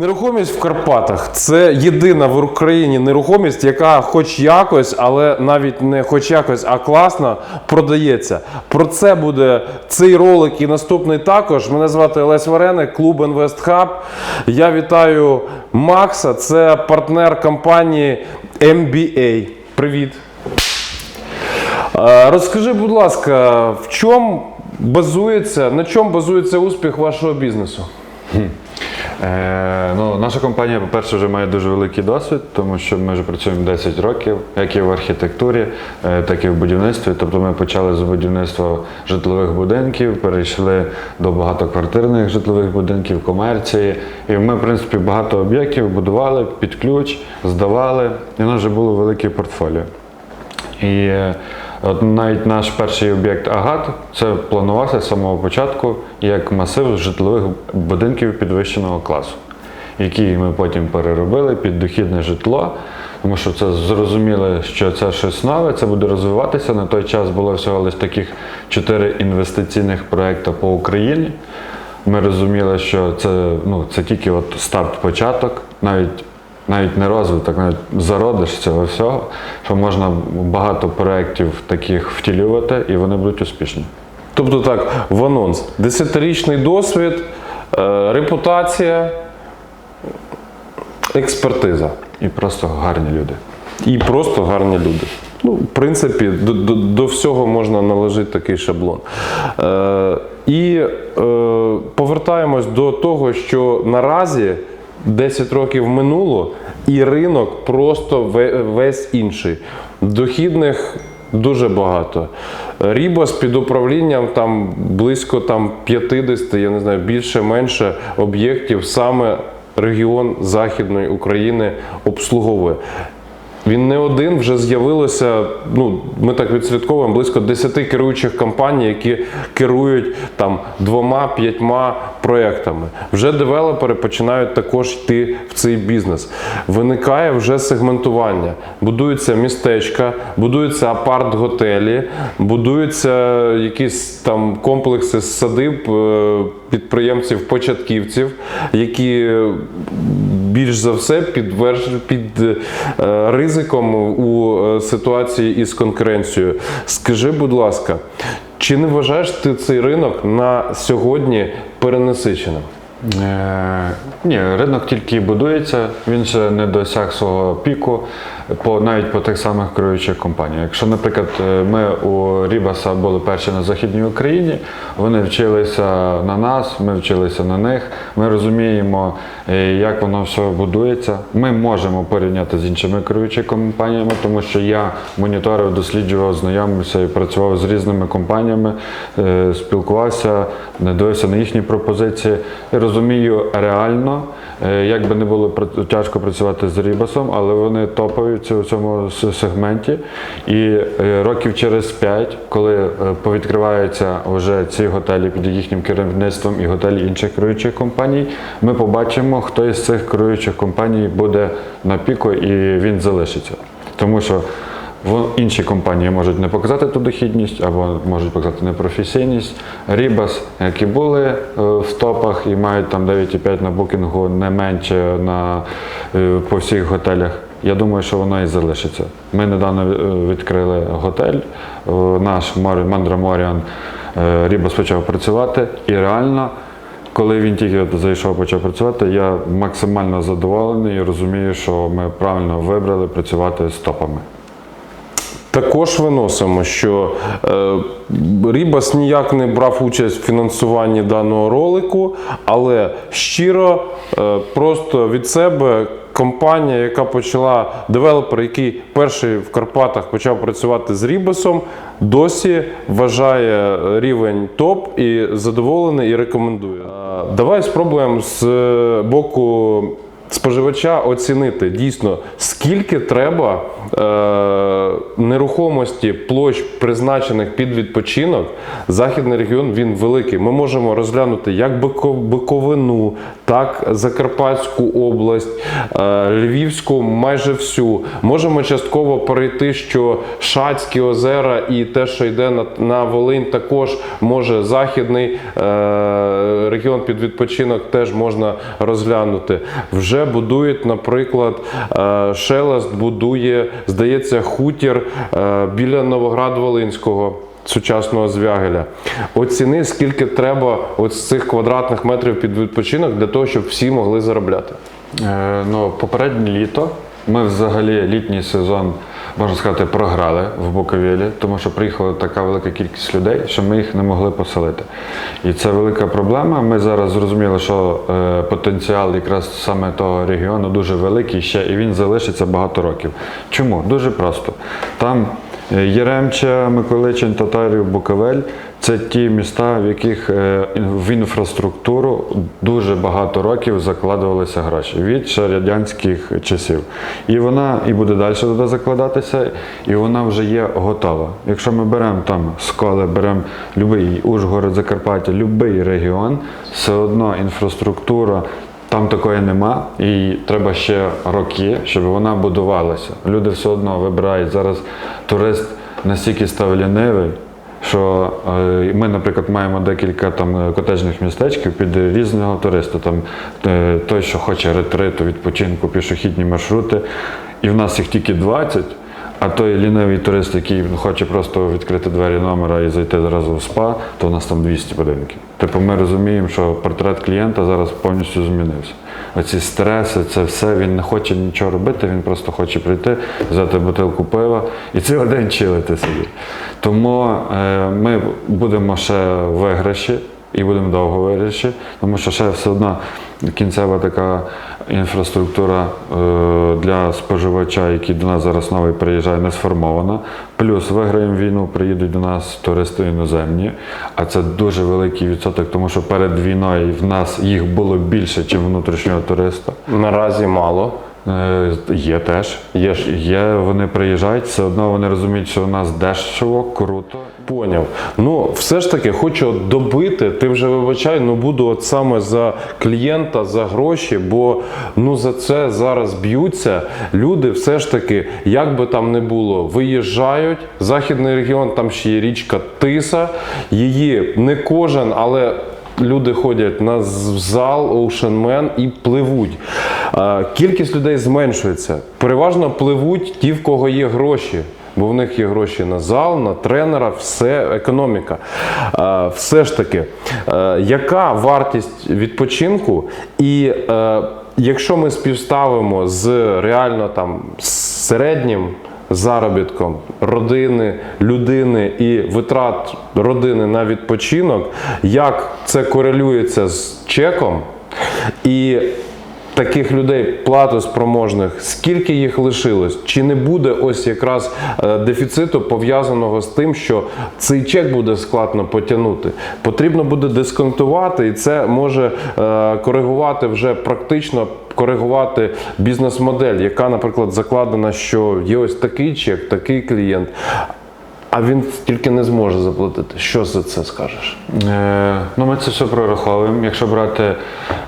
Нерухомість в Карпатах це єдина в Україні нерухомість, яка хоч якось, але навіть не хоч якось, а класно продається. Про це буде цей ролик і наступний також. Мене звати Олесь Вареник, клуб InvestHub. Я вітаю Макса, це партнер компанії MBA. Привіт. Розкажи, будь ласка, в чому базується, на чому базується успіх вашого бізнесу? Е, ну, наша компанія, по-перше, вже має дуже великий досвід, тому що ми вже працюємо 10 років, як і в архітектурі, е, так і в будівництві. Тобто ми почали з будівництва житлових будинків, перейшли до багатоквартирних житлових будинків, комерції. І ми, в принципі, багато об'єктів будували під ключ, здавали, і у нас вже було велике портфоліо. І е, от навіть наш перший об'єкт Агат це планувався з самого початку як масив житлових будинків підвищеного класу, які ми потім переробили під дохідне житло. Тому що це зрозуміли, що це щось нове, це буде розвиватися. На той час було всього лише таких чотири інвестиційних проекти по Україні. Ми розуміли, що це, ну, це тільки от старт, початок, навіть навіть не розвиток, навіть зародиш цього всього, що можна багато проєктів таких втілювати, і вони будуть успішні. Тобто так, в анонс. Десятирічний досвід, е, репутація, експертиза. І просто гарні люди. І просто гарні люди. Ну, в принципі, до, до, до всього можна наложити такий шаблон. Е, і е, повертаємось до того, що наразі 10 років минуло, і ринок просто весь інший. Дохідних дуже багато. Рібос під управлінням там близько там 50, я не знаю, більше-менше об'єктів саме регіон Західної України обслуговує. Він не один, вже з'явилося. Ну, ми так відслідковуємо близько 10 керуючих компаній, які керують там двома-п'ятьма проектами. Вже девелопери починають також йти в цей бізнес. Виникає вже сегментування. Будуються містечка, будуються апарт-готелі, будуються якісь там комплекси з садиб е, підприємців-початківців, які більш за все підверж... під е, ризиком у е, ситуації із конкуренцією. Скажи, будь ласка, чи не вважаєш ти цей ринок на сьогодні перенасиченим? Е, ні, ринок тільки будується, він ще не досяг свого піку, по, навіть по тих самих керуючих компаніях. Якщо, наприклад, е, ми у Рібаса були перші на Західній Україні, вони вчилися на нас, ми вчилися на них. Ми розуміємо, е, як воно все будується. Ми можемо порівняти з іншими керуючими компаніями, тому що я моніторив, досліджував, знайомився і працював з різними компаніями, е, спілкувався, дивився на їхні пропозиції. І розумію реально, е, як би не було тяжко працювати з Рібасом, але вони топові в цьому- сегменті. І е, років через п'ять, коли е, повідкриваються вже ці готелі під їхнім керівництвом і готелі інших керуючих компаній, ми побачимо, хто із цих керуючих компаній буде на піку і він залишиться. Тому що Інші компанії можуть не показати ту дохідність або можуть показати непрофесійність. Рібас, які були е, в топах і мають там 9,5 на букінгу, не менше на, е, по всіх готелях. Я думаю, що воно і залишиться. Ми недавно е, відкрили готель, наш Мандра Моріан. Рібас почав працювати і реально. Коли він тільки зайшов, почав працювати, я максимально задоволений і розумію, що ми правильно вибрали працювати з топами. Також виносимо, що е, Рібас ніяк не брав участь в фінансуванні даного ролику, але щиро, е, просто від себе компанія, яка почала, девелопер, який перший в Карпатах почав працювати з Рібасом, досі вважає рівень топ і задоволений і рекомендує. Е, давай спробуємо з боку споживача оцінити дійсно, скільки треба е, нерухомості площ, призначених під відпочинок. Західний регіон він великий. Ми можемо розглянути як Биковину, так Закарпатську область, е, Львівську, майже всю. Можемо частково перейти, що Шацькі озера і те, що йде на, на Волинь, також може західний е, регіон під відпочинок теж можна розглянути. Вже будують, наприклад, е, Шелест будує, здається, хутір е, біля Новоград-Волинського. Сучасного звягеля. Оціни, скільки треба з цих квадратних метрів під відпочинок для того, щоб всі могли заробляти. Е, ну, попереднє літо ми взагалі літній сезон, можна сказати, програли в Буковелі, тому що приїхала така велика кількість людей, що ми їх не могли поселити. І це велика проблема. Ми зараз зрозуміли, що е, потенціал якраз саме того регіону дуже великий ще, і він залишиться багато років. Чому? Дуже просто. Там е, Єремча, Миколичин, Татарів, Буковель це ті міста, в яких е, в інфраструктуру дуже багато років закладувалися гроші від ще радянських часів. І вона і буде далі туди закладатися, і вона вже є готова. Якщо ми беремо там сколи, беремо будь-який Ужгород, Закарпаття, будь-який регіон, все одно інфраструктура. Там такої нема, і треба ще роки, щоб вона будувалася. Люди все одно вибирають зараз турист настільки став лінивий, що е, ми, наприклад, маємо декілька там е, котеджних містечків під різного туриста. Там е, той, що хоче ретриту, відпочинку, пішохідні маршрути, і в нас їх тільки 20. А той лінивий турист, який хоче просто відкрити двері номера і зайти зразу в спа, то у нас там 200 будинків. Типу ми розуміємо, що портрет клієнта зараз повністю змінився. Оці стреси, це все, він не хоче нічого робити, він просто хоче прийти, взяти бутилку пива і цілий день чилити собі. Тому е, ми будемо ще виграші і будемо довго в виграші, тому що ще все одно кінцева така інфраструктура е, для споживача, який до нас зараз новий приїжджає, не сформована. Плюс виграємо війну, приїдуть до нас туристи іноземні, а це дуже великий відсоток, тому що перед війною в нас їх було більше, ніж внутрішнього туриста. Наразі мало. Е, Є теж. Є. Є, вони приїжджають, все одно вони розуміють, що у нас дешево, круто. Поняв. Ну, все ж таки, хочу добити. Ти вже вибачай, ну буду от саме за клієнта, за гроші, бо ну за це зараз б'ються. Люди все ж таки, як би там не було, виїжджають. Західний регіон, там ще є річка Тиса. Її не кожен, але. Люди ходять на зал Man і пливуть. Кількість людей зменшується. Переважно пливуть ті, в кого є гроші. Бо в них є гроші на зал, на тренера, все економіка. Все ж таки, яка вартість відпочинку? І якщо ми співставимо з реально там середнім заробітком родини, людини і витрат родини на відпочинок, як це корелюється з чеком, і таких людей платоспроможних, скільки їх лишилось? Чи не буде ось якраз е, дефіциту пов'язаного з тим, що цей чек буде складно потягнути? Потрібно буде дисконтувати, і це може е, коригувати вже практично. Коригувати бізнес-модель, яка, наприклад, закладена, що є ось такий чек, такий клієнт, а він тільки не зможе заплатити. Що за це скажеш? Е, ну, ми це все прораховуємо. Якщо брати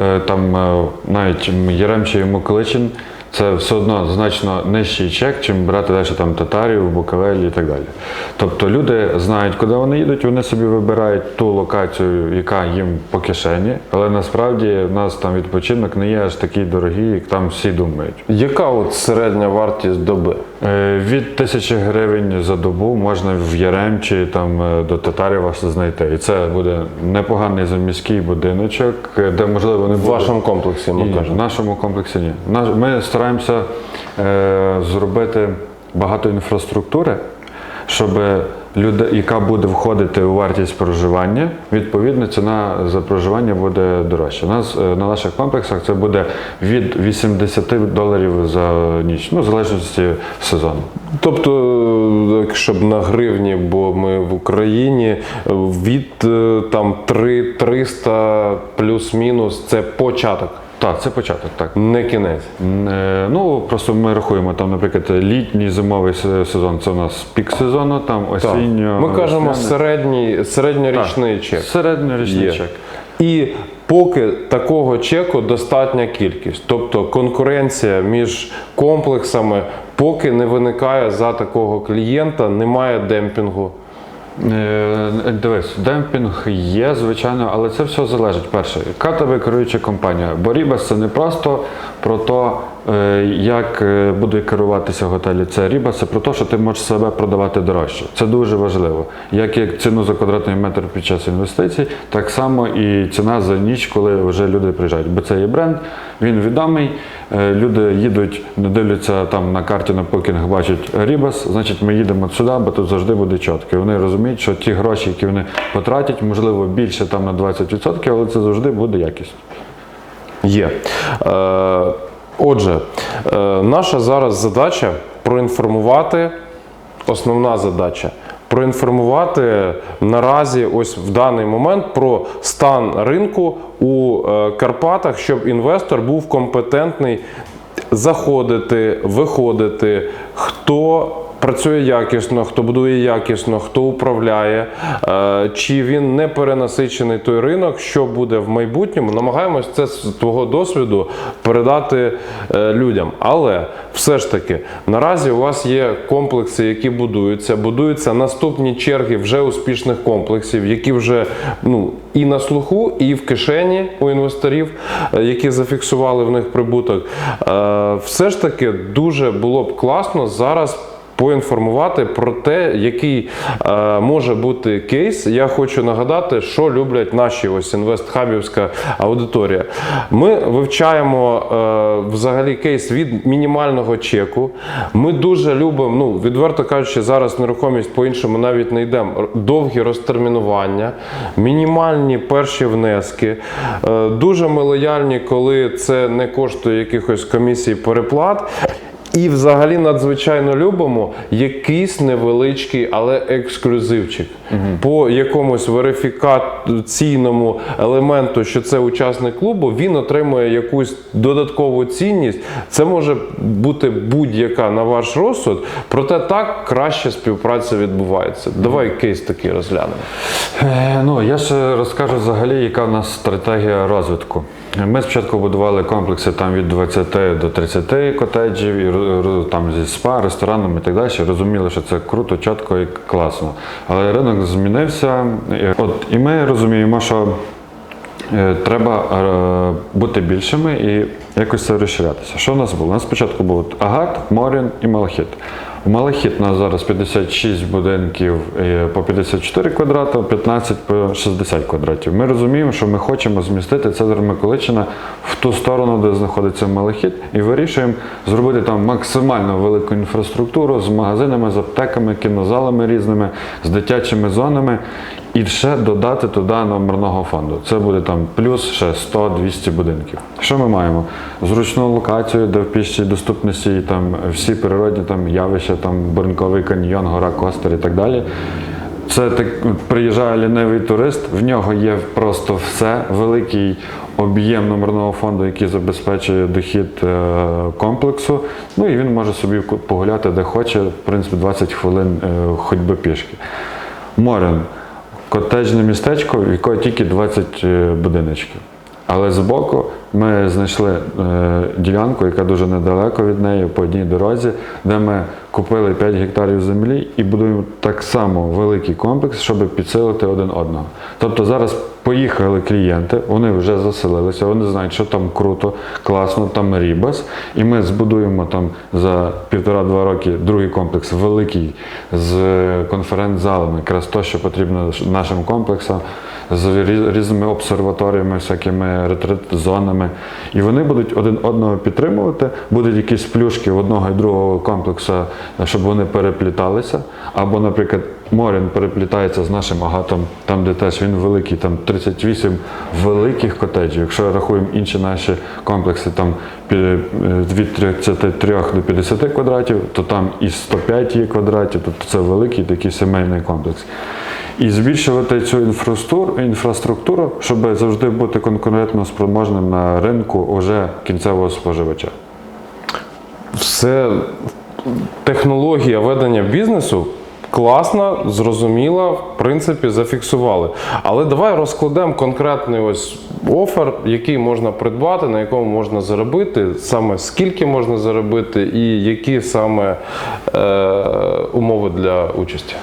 е, там е, навіть Яремче і Миколичин, це все одно значно нижчий чек, чим брати далі там Татарів, Буковель і так далі. Тобто люди знають, куди вони їдуть, вони собі вибирають ту локацію, яка їм по кишені, але насправді в нас там відпочинок не є аж такий дорогий, як там всі думають. Яка от середня вартість доби? Е, Від тисячі гривень за добу можна в Яремчі там е, до Татарєва знайти. І це буде непоганий заміський будиночок, е, де можливо не буде. В вашому комплексі ми Ні, ні, в нашому комплексі ні. Ми стараємося е, зробити багато інфраструктури, щоб люди, яка буде входити у вартість проживання, відповідно ціна за проживання буде дорожча. У нас е, на наших комплексах це буде від 80 доларів за ніч, ну в залежності сезону. Тобто, е, щоб на гривні, бо ми в Україні е, від там 3 300 плюс-мінус це початок. Так, це початок, так. Не кінець. Е, Ну, просто ми рахуємо там, наприклад, літній зимовий сезон це у нас пік сезону, там Так. осінньо. Ми кажемо середній, середньорічний чек. Середньорічний Є. чек. І поки такого чеку достатня кількість, тобто конкуренція між комплексами, поки не виникає за такого клієнта, немає демпінгу. Е, Дивись, демпінг є, звичайно, але це все залежить. Перше, яка тебе керуюча компанія? Борібас це не просто про те, як е, буде керуватися готелі. Це Рібас, це про те, що ти можеш себе продавати дорожче. Це дуже важливо. Як і ціну за квадратний метр під час інвестицій, так само і ціна за ніч, коли вже люди приїжджають. Бо це є бренд, він відомий. е, Люди їдуть, не дивляться там на карті на покінг, бачать Рібас, значить ми їдемо сюди, бо тут завжди буде чітко. Вони розуміють, що ті гроші, які вони потратять, можливо, більше там на 20%, але це завжди буде якість. Є. Е, отже, е, наша зараз задача проінформувати, основна задача. Проінформувати наразі, ось в даний момент про стан ринку у е, Карпатах, щоб інвестор був компетентний заходити, виходити, хто працює якісно, хто будує якісно, хто управляє, е, чи він не перенасичений той ринок, що буде в майбутньому. Намагаємось це з твого досвіду передати е, людям. Але все ж таки, наразі у вас є комплекси, які будуються, будуються наступні черги вже успішних комплексів, які вже ну, і на слуху, і в кишені у інвесторів, е, які зафіксували в них прибуток. Все ж таки дуже було б класно зараз. Поінформувати про те, який е, може бути кейс. Я хочу нагадати, що люблять наші ось інвестхабівська аудиторія. Ми вивчаємо е, взагалі кейс від мінімального чеку. Ми дуже любимо, ну відверто кажучи, зараз нерухомість по-іншому навіть не йдемо. Довгі розтермінування, мінімальні перші внески. Е, дуже ми лояльні, коли це не коштує якихось комісій переплат. І взагалі надзвичайно любимо якийсь невеличкий, але ексклюзивчик по якомусь верифікаційному елементу, що це учасник клубу, він отримує якусь додаткову цінність. Це може бути будь-яка на ваш розсуд, проте так краще співпраця відбувається. Давай кейс такий розглянемо. Е, Ну, я ще розкажу взагалі, яка в нас стратегія розвитку. Ми спочатку будували комплекси там від 20 до 30 котеджів, і там зі спа, рестораном і так далі. Розуміли, що це круто, чітко і класно. Але ринок змінився. І, От, і ми розуміємо, що Е, Треба е, бути більшими і якось це розширятися. Що в нас було? У нас спочатку був Агат, Морін і Малахіт. Малахіт у нас зараз 56 будинків е, по 54 квадрати, 15 по 60 квадратів. Ми розуміємо, що ми хочемо змістити Цезар Миколичина в ту сторону, де знаходиться Малахіт, і вирішуємо зробити там максимально велику інфраструктуру з магазинами, з аптеками, кінозалами різними, з дитячими зонами. І ще додати туди номерного фонду. Це буде там плюс ще 100-200 будинків. Що ми маємо? Зручну локацію, де в пішій доступності там всі природні там явища, там Буренковий каньйон, гора Костер і так далі. Це так приїжджає лінивий турист, в нього є просто все, великий об'єм номерного фонду, який забезпечує дохід е, комплексу. Ну і він може собі погуляти де хоче, в принципі, 20 хвилин е, ходьби пішки. Морен котеджне містечко, в якого тільки 20 е, будиночків. Але збоку ми знайшли е, ділянку, яка дуже недалеко від неї, по одній дорозі, де ми купили 5 гектарів землі і будуємо так само великий комплекс, щоб підсилити один одного. Тобто зараз поїхали клієнти, вони вже заселилися, вони знають, що там круто, класно, там рібас. І ми збудуємо там за півтора-два роки другий комплекс великий з конференц-залами, якраз то, що потрібно нашим комплексам, з різними обсерваторіями, всякими ретрит-зонами. І вони будуть один одного підтримувати, будуть якісь плюшки одного і другого комплексу, щоб вони перепліталися. Або, наприклад, Морін переплітається з нашим агатом, там, де теж він великий, там 38 великих котеджів. Якщо рахуємо інші наші комплекси, там від 33 до 50 квадратів, то там і 105 є квадратів, тобто це великий такий сімейний комплекс. І збільшувати цю інфраструктуру, щоб завжди бути конкурентно спроможним на ринку уже кінцевого споживача. все технологія ведення бізнесу класна, зрозуміла, в принципі, зафіксували. Але давай розкладемо конкретний ось офер, який можна придбати, на якому можна заробити, саме скільки можна заробити, і які саме е, умови для участі.